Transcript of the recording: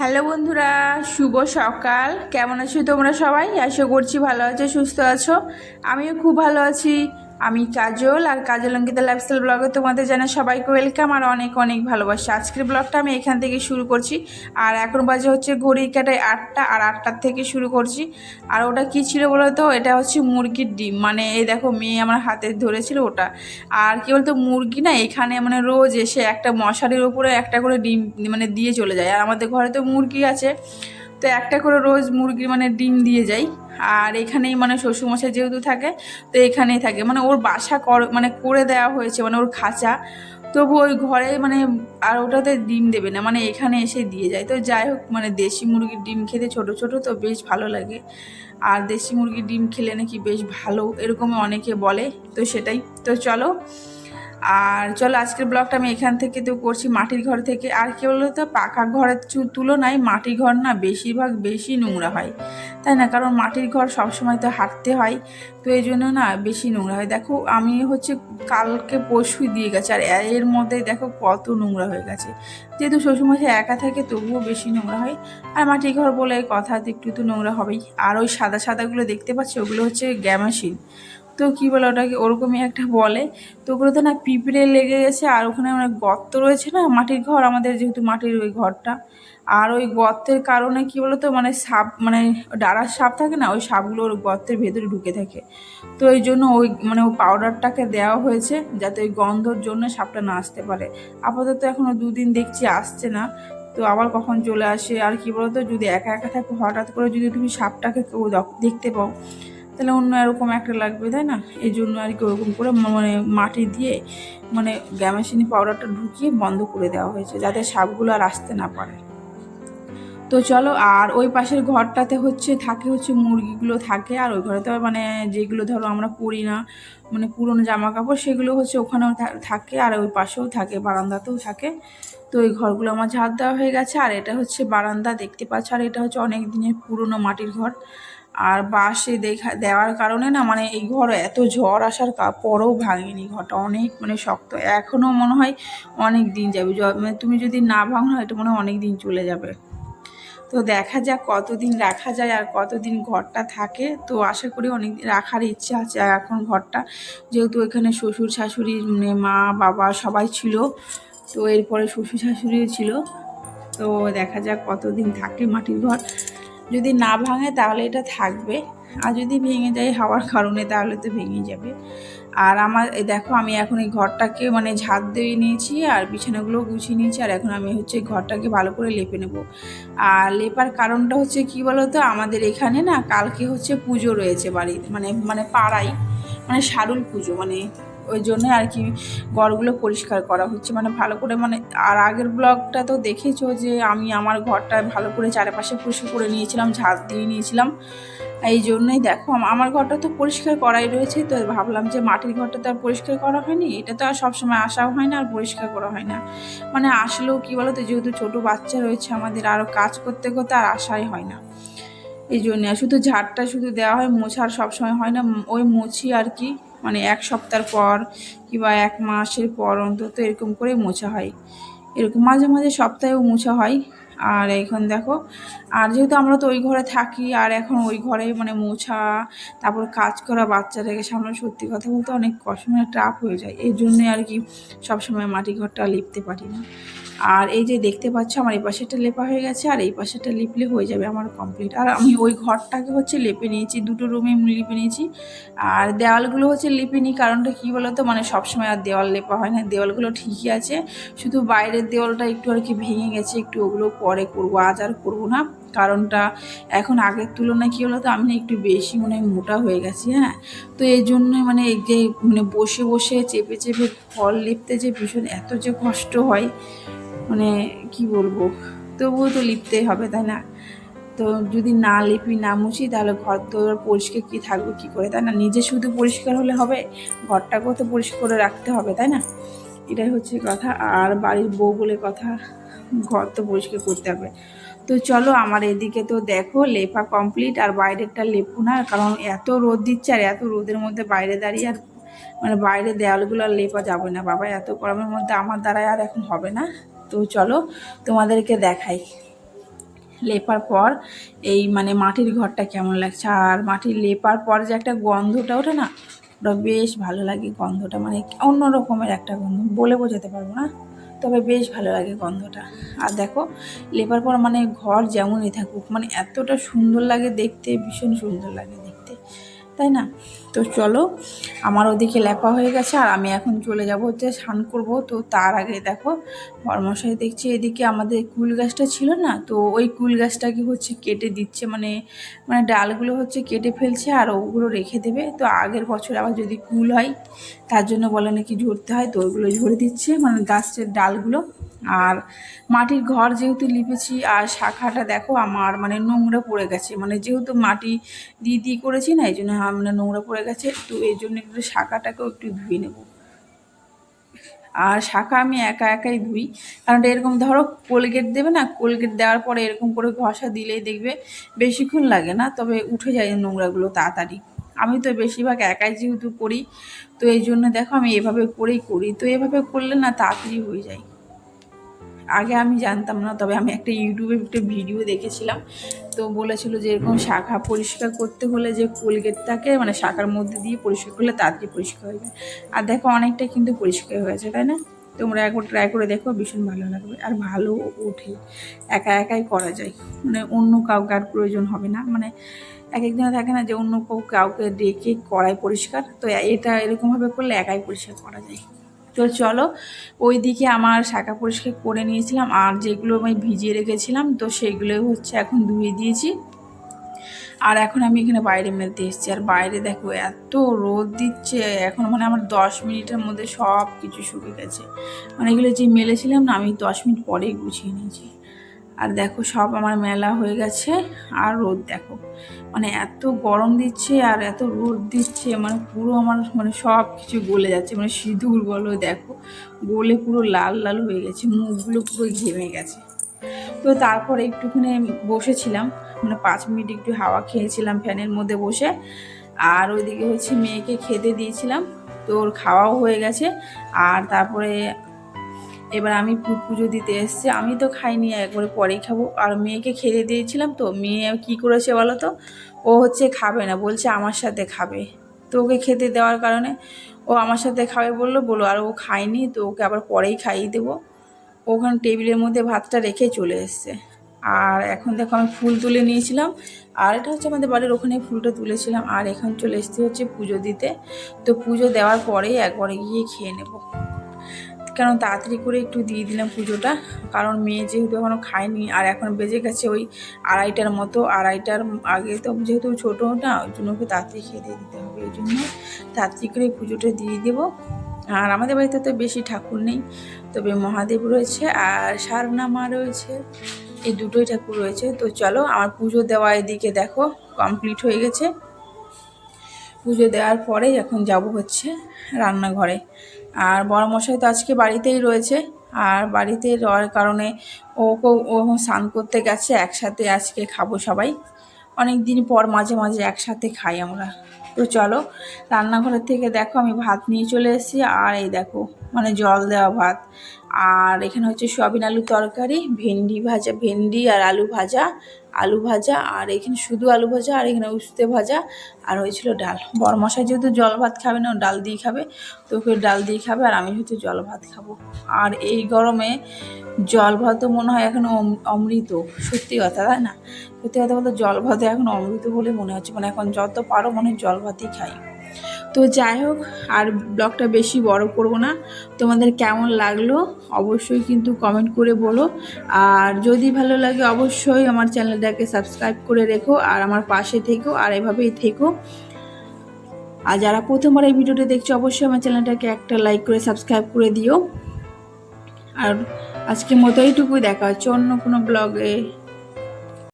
Hello বন্ধুরা, শুভ সকাল। কেমন আছো তোমরা সবাই? আশা করছি ভালো আছো, সুস্থ আছো। আমিও খুব ভালো আছি। আমি কাজল আর কাজল অঙ্কিতা লাইফস্টাইল ব্লগে তোমাদের জানা সবাইকে ওয়েলকাম আর অনেক অনেক ভালোবাসা। আজকের ব্লগটা আমি এখান থেকে শুরু করছি। আর এখন বাজে হচ্ছে ঘড়ি কাটায় আটটা আর আটটার থেকে শুরু করছি। আর ওটা কি ছিল বলো তো এটা হচ্ছে মুরগির ডিম। মানে এই দেখো, মেয়ে আমার হাতে ধরেছিল ওটা। আর কি বলতো, মুরগি না এখানে মানে রোজ এসে একটা মশারির ওপরে একটা করে ডিম মানে দিয়ে চলে যায়। আর আমাদের ঘরে তো মুরগি আছে। তো একটা করে রোজ মুরগির মানে ডিম দিয়ে যাই। আর এখানেই মানে শ্বশুরমশাই যেহেতু থাকে, তো এখানেই থাকে। মানে ওর বাসা কর মানে করে দেওয়া হয়েছে মানে ওর খাঁচা। তবু ওই ঘরে মানে আর ওটাতে ডিম দেবে না মানে এখানে এসে দিয়ে যায়। তো যাই হোক মানে দেশি মুরগির ডিম খেতে ছোট ছোট তো বেশ ভালো লাগে। আর দেশি মুরগির ডিম খেলে নাকি বেশ ভালো এরকম অনেকে বলে। তো সেটাই। তো চলো আর চলো আজকের ব্লগটা আমি এখান থেকে তো করছি মাটির ঘর থেকে। আর কি বলতো, পাকা ঘরের তুলনায় মাটির ঘর না বেশিরভাগ বেশি নোংরা হয়। তাই না? কারণ মাটির ঘর সবসময় তো হাঁটতে হয়, তো এই জন্য না বেশি নোংরা হয়। দেখো, আমি হচ্ছে কালকে পরশুই দিয়ে গেছে, আর এর মধ্যে দেখো কত নোংরা হয়ে গেছে। যেহেতু শ্বশুরমশাই একা থাকে, তবুও বেশি নোংরা হয়। আর মাটির ঘর বলে কথা, একটু তো নোংরা হবেই। আর ওই সাদা সাদাগুলো দেখতে পাচ্ছি? ওগুলো হচ্ছে গ্যামাসিন। তো কী বলে ওটাকে, ওরকমই একটা বলে। তো ওগুলোতে না পিঁপড়ে লেগে গেছে, আর ওখানে মানে গর্ত রয়েছে না, মাটির ঘর, আমাদের যেহেতু মাটির ওই ঘরটা। আর ওই গর্তের কারণে কী বলতো মানে সাপ মানে ডাড়ার সাপ থাকে না, ওই সাপগুলো ওর গর্তের ভেতরে ঢুকে থাকে। তো এই জন্য ওই মানে ওই পাউডারটাকে দেওয়া হয়েছে, যাতে ওই গন্ধর জন্য সাপটা না আসতে পারে। আপাতত এখনও দুদিন দেখছি, আসছে না। তো আবার কখন চলে আসে, আর কি বলতো, যদি একা একা থাকো, হঠাৎ করে যদি তুমি সাপটাকে কেউ দেখতে পাও তাহলে অন্য এরকম একটা লাগবে, তাই না? এই জন্য আর কি ওরকম করে মানে মাটি দিয়ে মানে গ্যামাসিনি পাউডারটা ঢুকিয়ে বন্ধ করে দেওয়া হয়েছে, যাতে সাপগুলো আর আসতে না পারে। তো চলো, আর ওই পাশের ঘরটাতে হচ্ছে, থাকে হচ্ছে মুরগিগুলো থাকে, আর ওই ঘরে তো মানে যেগুলো ধরো আমরা পরি না মানে পুরনো জামা কাপড় সেগুলো হচ্ছে ওখানেও থাকে, আর ওই পাশেও থাকে, বারান্দাতেও থাকে। তো ওই ঘরগুলো আমার ঝাড় দেওয়া হয়ে গেছে, আর এটা হচ্ছে বারান্দা, দেখতে পাচ্ছ? আর এটা হচ্ছে অনেক দিনের পুরনো মাটির ঘর। আর বাসে দেখা, দেওয়ার কারণে না মানে এই ঘর এত ঝড় আসার পরেও ভাঙেনি ঘরটা। অনেক মানে শক্ত। এখনও মনে হয় অনেক দিন যাবে। মানে তুমি যদি না ভাঙো এটা মনে হয় অনেক দিন চলে যাবে। তো দেখা যাক কতদিন রাখা যায় আর কতদিন ঘরটা থাকে। তো আশা করি অনেক রাখার ইচ্ছা আছে আর এখন ঘরটা যেহেতু এখানে শ্বশুর শাশুড়ি মানে মা, বাবা সবাই ছিল, তো এরপরে শ্বশুর শাশুড়িও ছিল। তো দেখা যাক কতদিন থাকে মাটির ঘর। যদি না ভাঙে তাহলে এটা থাকবে। আর যদি ভেঙে যায় হাওয়ার কারণে তাহলে তো ভেঙে যাবে। আর আমার দেখো আমি এখন এই ঘরটাকে মানে ঝাঁট দিয়ে নিয়েছি আর বিছানাগুলো গুছিয়ে নিয়েছি আর এখন আমি হচ্ছে ঘরটাকে ভালো করে লেপে নেব। আর লেপার কারণটা হচ্ছে কি বলো তো আমাদের এখানে না কালকে হচ্ছে পুজো রয়েছে বাড়িতে মানে মানে পাড়ায় মানে শারুল পুজো মানে ওই জন্য আর কি ঘরগুলো পরিষ্কার করা হচ্ছে। মানে ভালো করে মানে আর আগের ব্লগটা তো দেখেছ যে আমি আমার ঘরটা ভালো করে চারপাশে পরিষ্কার করে নিয়েছিলাম ঝাঁট দিয়ে নিয়েছিলাম। এই জন্যই দেখো আমার ঘরটা তো পরিষ্কার করাই রয়েছে। তো ভাবলাম যে মাটির ঘরটা তো আর পরিষ্কার করা হয়নি, এটা তো আর সবসময় আসাও হয় না আর পরিষ্কার করা হয় না। মানে আসলেও কি বলো তো যেহেতু ছোটো বাচ্চা রয়েছে আমাদের আরও কাজ করতে করতে আর আসাই হয় না। এই জন্য শুধু ঝাড়টা শুধু দেওয়া হয়, মোছার সবসময় হয় না, ওই মুছি আর কি মানে এক সপ্তাহ পর কিংবা এক মাসের পর অন্তত এরকম করে মোছা হয়। এরকম মাঝে মাঝে সপ্তাহেও মোছা হয়। আর এখন দেখো, আর যেহেতু আমরা তো ওই ঘরে থাকি, আর এখন ওই ঘরে মানে মোছা, তারপর কাজ করা বাচ্চাটাকে সামনে সত্যি কথা বলতে অনেক কষ্ট মানে টাফ হয়ে যায়। এই জন্যে আর কি সবসময় মাটি ঘরটা লিপতে পারি না। আর এই যে দেখতে পাচ্ছ, আমার এই পাশেটা লেপা হয়ে গেছে আর এই পাশেটা লিপলে হয়ে যাবে আমার কমপ্লিট আর আমি ওই ঘরটাকে হচ্ছে লেপে নিয়েছি, দুটো রুমে লিপে নিয়েছি। আর দেওয়ালগুলো হচ্ছে লিপে নিই, কারণটা কী বলো তো মানে সবসময় আর দেওয়াল লেপা হয় না, দেওয়ালগুলো ঠিকই আছে। শুধু বাইরের দেওয়ালটা একটু আর কি ভেঙে গেছে, একটু ওগুলো পরে করব, আজ আর করব না। কারণটা এখন আগের তুলনায় কী হলো তো আমি না একটু বেশি মনে হয় মোটা হয়ে গেছি হ্যাঁ। তো এই জন্য মানে এই যে মানে বসে বসে চেপে চেপে ফল লিপতে যে ভীষণ এত যে কষ্ট হয় মানে কি বলব? তবুও তো লিপতেই হবে, তাই না? তো যদি না লিপি, না মুছি, তাহলে ঘর তো পরিষ্কার কি থাকবে, কি করে, তাই না? নিজে শুধু পরিষ্কার হলে হবে, ঘরটাকেও তো পরিষ্কার করে রাখতে হবে, তাই না? এটাই হচ্ছে কথা। আর বাড়ির বউ বলে কথা, ঘর তো পরিষ্কার করতে হবে। তো চলো আমার এদিকে তো দেখো, লেপা কমপ্লিট আর বাইরেরটা লেপু না, কারণ এত রোদ দিচ্ছে, আর এত রোদের মধ্যে বাইরে দাঁড়িয়ে আর মানে বাইরে দেওয়ালগুলো আর লেপা যাবে না। বাবা, এত গরমের মধ্যে আমার দ্বারাই আর এখন হবে না। তো চলো তোমাদেরকে দেখাই। লেপার পর এই মানে মাটির ঘরটা কেমন লাগছে। আর মাটির লেপার পর যে একটা গন্ধটা ওঠে না, ওটা বেশ ভালো লাগে গন্ধটা। মানে অন্য রকমের একটা গন্ধ, বলে বোঝাতে পারব না, তবে বেশ ভালো লাগে গন্ধটা। আর দেখো, লেপার পর মানে ঘর যেমনই থাকুক মানে এতটা সুন্দর লাগে দেখতে, ভীষণ সুন্দর লাগে তাই না? তো চলো, আমার ওদিকে লেপা হয়ে গেছে আর আমি এখন চলে যাব হচ্ছে স্নান করব। তো তার আগে দেখো, বর্মশাই দেখছি এদিকে আমাদের কুল গাছটা ছিল না? তো ওই কুল গাছটাকে হচ্ছে কেটে দিচ্ছে মানে মানে ডালগুলো হচ্ছে কেটে ফেলছে আর ওগুলো রেখে দেবে। তো আগের বছর আবার যদি কুল হয়, তার জন্য বলে নাকি ঝরতে হয়, তো ওইগুলো ঝরে দিচ্ছে মানে গাছের ডালগুলো। আর মাটির ঘর যেহেতু লিপেছি আর শাখাটা দেখো আমার মানে নোংরা পড়ে গেছে। মানে যেহেতু মাটি দিয়ে দিয়ে করেছি না, এই জন্য মানে নোংরা পড়ে গেছে। তো এই জন্য একটু শাখাটাকেও একটু ধুয়ে নেব। আর শাখা আমি একা একাই ধুই। কারণ এরকম ধরো কোলগেট দেবে না, কোলগেট দেওয়ার পরে এরকম করে ঘষা দিলেই দেখবে বেশিক্ষণ লাগে না, তবে উঠে যায় নোংরাগুলো তাড়াতাড়ি। আমি তো বেশিরভাগ একাই যেহেতু করি, তো এই জন্য দেখো আমি এভাবে করেই করি। তো এভাবে করলে না তাড়াতাড়ি হয়ে যায়। আগে আমি জানতাম না, তবে আমি একটা ইউটিউবে একটা ভিডিও দেখেছিলাম। তো বলেছিল যে এরকম শাখা পরিষ্কার করতে হলে যে কোলগেটটাকে মানে শাখার মধ্যে দিয়ে পরিষ্কার করলে তাড়াতাড়ি পরিষ্কার হয়ে যায়। আর দেখো অনেকটা কিন্তু পরিষ্কার হয়েছে তাই না? তোমরা একবার ট্রাই করে দেখো, ভীষণ ভালো লাগবে। আর ভালো ওঠে, একা একাই করা যায়। মানে অন্য কাউকে আর প্রয়োজন হবে না। মানে এক একজনে থাকে না যে অন্য কেউ কাউকে ডেকে করাই পরিষ্কার। তো এটা এরকমভাবে করলে একাই পরিষ্কার করা যায়। তো চলো ওই দিকে আমার শাখা পরিষ্কার করে নিয়েছিলাম, আর যেগুলো আমি ভিজিয়ে রেখেছিলাম, তো সেগুলো হচ্ছে এখন ধুয়ে দিয়েছি। আর এখন আমি এখানে বাইরে মেলতে এসেছি। আর বাইরে দেখো, এত রোদ দিচ্ছে, এখন মানে আমার দশ মিনিটের মধ্যে সব কিছু শুকে গেছে। মানে এগুলো যে মেলেছিলাম না, আমি দশ মিনিট পরেই গুছিয়ে নিয়েছি। আর দেখো সব আমার মেলা হয়ে গেছে আর রোদ দেখো। মানে এত গরম দিচ্ছে আর এত রোদ দিচ্ছে মানে পুরো আমার মানে সব কিছু গলে যাচ্ছে। মানে সিঁদুর বলো দেখো, গলে পুরো লাল লাল হয়ে গেছে, মুখগুলো পুরো ঘেমে গেছে। তো তারপরে একটুখানি বসেছিলাম মানে পাঁচ মিনিট একটু হাওয়া খেয়েছিলাম ফ্যানের মধ্যে বসে। আর ওইদিকে হচ্ছে মেয়েকে খেতে দিয়েছিলাম, তো ওর খাওয়াও হয়ে গেছে। আর তারপরে এবার আমি পুজো দিতে এসছি। আমি তো খাইনি, একবারে পরেই খাব। আর মেয়েকে খেতে দিয়েছিলাম তো, মেয়ে কি করেছে বলো তো? ও হচ্ছে খাবে না, বলছে আমার সাথে খাবে। তো ওকে খেতে দেওয়ার কারণে ও আমার সাথে খাবে বলল বলো আর ও খায়নি তো ওকে আবার পরেই খাইয়ে দেবো। ওখানে টেবিলের মধ্যে ভাতটা রেখে চলে এসছে। আর এখন দেখো আমি ফুল তুলে নিয়েছিলাম। আর এটা হচ্ছে আমাদের বাড়ির ওখানে ফুলটা তুলেছিলাম। আর এখন চলে এসতে হচ্ছে পুজো দিতে। তো পুজো দেওয়ার পরেই একবারে গিয়ে খেয়ে নেব। কেন তাড়াতাড়ি করে একটু দিয়ে দিলাম পুজোটা, কারণ মেয়ে যেহেতু এখনও খায়নি আর এখন বেজে গেছে ওই আড়াইটার মতো, আড়াইটার আগে তো যেহেতু ছোটো না, ওই জন্য ওকে তাড়াতাড়ি খেয়ে দিয়ে দিতে হবে ওই জন্য তাড়াতাড়ি করে পুজোটা দিয়ে দেবো। আর আমাদের বাড়িতে তো বেশি ঠাকুর নেই, তবে মহাদেব রয়েছে আর সারনা মা রয়েছে, এই দুটোই ঠাকুর রয়েছে। তো চলো, আমার পুজো দেওয়া এদিকে দেখো কমপ্লিট হয়ে গেছে। পুজো দেওয়ার পরে এখন যাব হচ্ছে রান্নাঘরে। আর বড় মশাই তো আজকে বাড়িতেই রয়েছে। আর বাড়িতে রওয়ার কারণে ওকেও ও স্নান করতে গেছে, একসাথে আজকে খাব সবাই। অনেক দিন পর মাঝে মাঝে একসাথে খাই আমরা। তো চলো, রান্নাঘরের থেকে দেখো আমি ভাত নিয়ে চলে এসেছি। আর এই দেখো মানে জল দেওয়া ভাত। আর এখানে হচ্ছে সয়াবিন আলু তরকারি, ভেন্ডি ভাজা, ভেন্ডি আর আলু ভাজা। আলু ভাজা, আর এখানে শুধু আলু ভাজা, আর এখানে উস্তে ভাজা, আর হয়েছিল ডাল। বড় মশাই যেহেতু জল ভাত খাবে না ডাল দিয়ে খাবে, তো ওকে ডাল দিয়ে খাবে, আর আমি হয়তো জল ভাত খাব। আর এই গরমে জল ভাতও মনে হয় এখন অমৃত, সত্যি কথা, তাই না? সত্যি কথা বলতে জল ভাতে এখন অমৃত বলে মনে হচ্ছে মানে এখন যত পারো মনে হয় জল ভাতই খাই। তো যাই হোক, আর ব্লগটা বেশি বড় করব না। তোমাদের কেমন লাগল অবশ্যই কিন্তু কমেন্ট করে বলো। আর যদি ভালো লাগে অবশ্যই আমার চ্যানেলটাকে সাবস্ক্রাইব করে রেখো আর আমার পাশে থেকো আর এভাবেই থেকো। আর যারা প্রথমবার এই ভিডিওটা দেখছ, অবশ্যই আমার চ্যানেলটাকে একটা লাইক করে সাবস্ক্রাইব করে দিও। আর আজকের মতো এইটুকুই, দেখা হচ্ছে অন্য কোনো ব্লগে